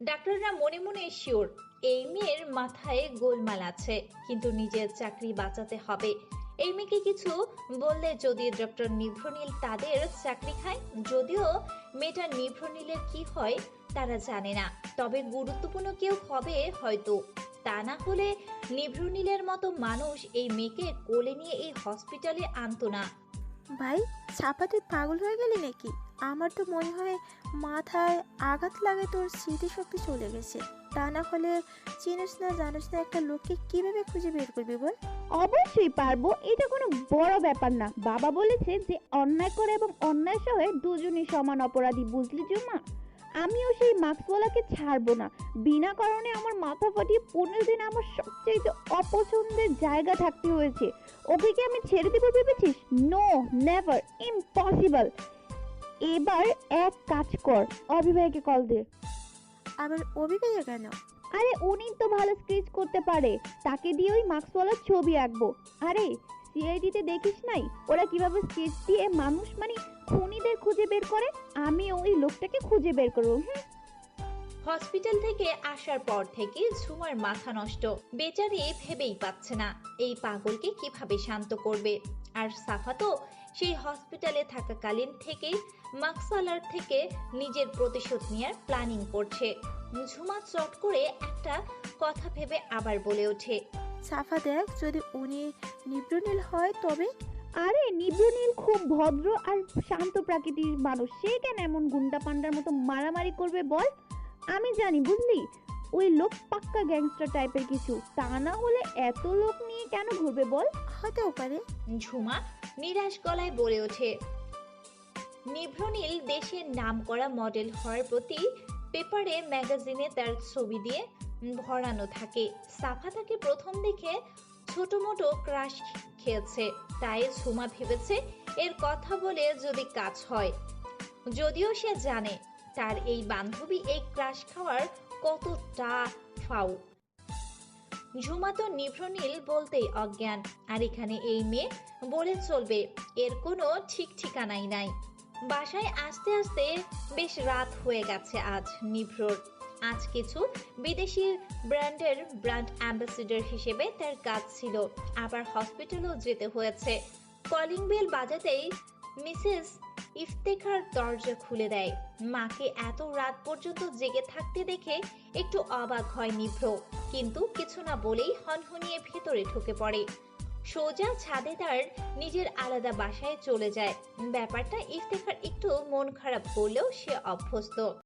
ডাক্তাররা মনে মনে শিওর, এই মেয়ের মাথায় গোলমাল আছে, কিন্তু নিজের চাকরি বাঁচাতে হবে। এই মেয়েকে কিছু বললে যদি ডক্টর নিভ্রনীল তাদের চাকরি খায়, যদিও মেয়েটা নিভ্রনীলের কি হয় তারা জানে না। তবে গুরুত্বপূর্ণ কেউ হবে হয়তো। তা না হলে নিভ্রনীলের মতো মানুষ এই মেয়েকে কোলে নিয়ে এই হসপিটালে আনতো না। ভাই ছাপা তুই পাগল হয়ে গেলি নাকি? আমার তো মনে হয় মাথায় আঘাত লাগে তোর স্মৃতিশক্তি চলে গেছে। তা না হলে চিনিস না, জানিস না একটা লোককে কীভাবে খুঁজে বের করবি বল? অবশ্যই পারব, এটা কোনো বড় ব্যাপার না। বাবা বলেছে যে অন্যায় করে এবং অন্যায় সহে দুজনই সমান অপরাধী, বুঝলি জুমা আমিও সেই মাস্কওয়ালাকে ছাড়বো না। বিনা কারণে আমার মাথা ফাটিয়ে পনেরো দিন আমার সবচেয়ে অপছন্দের জায়গা থাকতে হয়েছে। ওকে কি আমি ছেড়ে দেবো ভেবেছিস? নো নেভার ইম্পসিবল এবার এক কাজ কর অবিবাহিকে কল দে। আবার অভিজ্ঞতা কেন? আরে উনি তো ভালো স্কেচ করতে পারে। তাকে দিয়ে ওই মাস্কওয়ালার ছবি আঁকবো। আরে সিআইডিতে দেখিস নাই? ওরা কীভাবে স্কেচ দিয়ে মানুষ মানে খুনিদের খুঁজে বের করে? আমি ওই লোকটাকে খুঁজে বের করব হসপিটাল থেকে আসার পর থেকে ঝুমার মাথা নষ্ট। বেচারি ভেবেই পাচ্ছে না এই পাগলকে কীভাবে শান্ত করবে। আর সাফা তো সেই হসপিটালে থাকাকালীন থেকেই মাকসালার থেকে নিজের প্রতিশোধ নেওয়ার প্ল্যানিং করছে। ঝুমা চট করে একটা কথা ভেবে আবার বলে ওঠে। সাফা দেখ যদি উনি নিব্রনীল হয় তবে। আরে নিব্রনীল খুব ভদ্র আর শান্ত প্রাকৃতিক মানুষ। সে কেন এমন গুন্ডা পান্ডার মতো মারামারি করবে বল? আমি জানি বুঝলি? ওই লোক পাক্কা গ্যাংস্টার টাইপের কিছু। তা না হলে এত লোক নিয়ে কেন ঘুরবে বল? হতেও পারে। ঝুমা নিরাশ গলায় বলে ওঠে। নিভ্রনীল দেশের নাম করা মডেল হওয়ার প্রতি পেপারে ম্যাগাজিনে তার ছবি দিয়ে ভরানো থাকে। সাফা তাকে প্রথম দেখে ছোট মোটো ক্রাশ খেয়েছে। তাই ঝুমা ভেবেছে এর কথা বলে যদি কাজ হয়। যদিও সে জানে তার এই বান্ধবী এই ক্রাশ খাওয়ার কতটা ফাউ। ঝুমা তো নিভ্রনীল বলতেই অজ্ঞান। আর এখানে এই মেয়ে বলে চলবে, এর কোনো ঠিক ঠিকানাই নাই। বাসায় আসতে আসতে বেশ রাত হয়ে গেছে আজ নিভ্রর। আজ কিছু বিদেশি ব্র্যান্ডের ব্র্যান্ড অ্যাম্বাসিডর হিসেবে তার কাজ ছিল। আবার হসপিটালেও যেতে হয়েছে। কলিং বেল বাজাতেই মিসেস ইফতেখার দরজা খুলে দেয়। মাকে এত রাত পর্যন্ত জেগে থাকতে দেখে একটু অবাক হয় নিভ্র। কিন্তু কিছু না বলেই হনহনিয়ে ভেতরে ঢুকে পড়ে। সোজা ছাদে তার নিজের আলাদা বাসায় চলে যায়। ব্যাপারটা ইফতেখার একটু মন খারাপ করলেও সে অভ্যস্ত।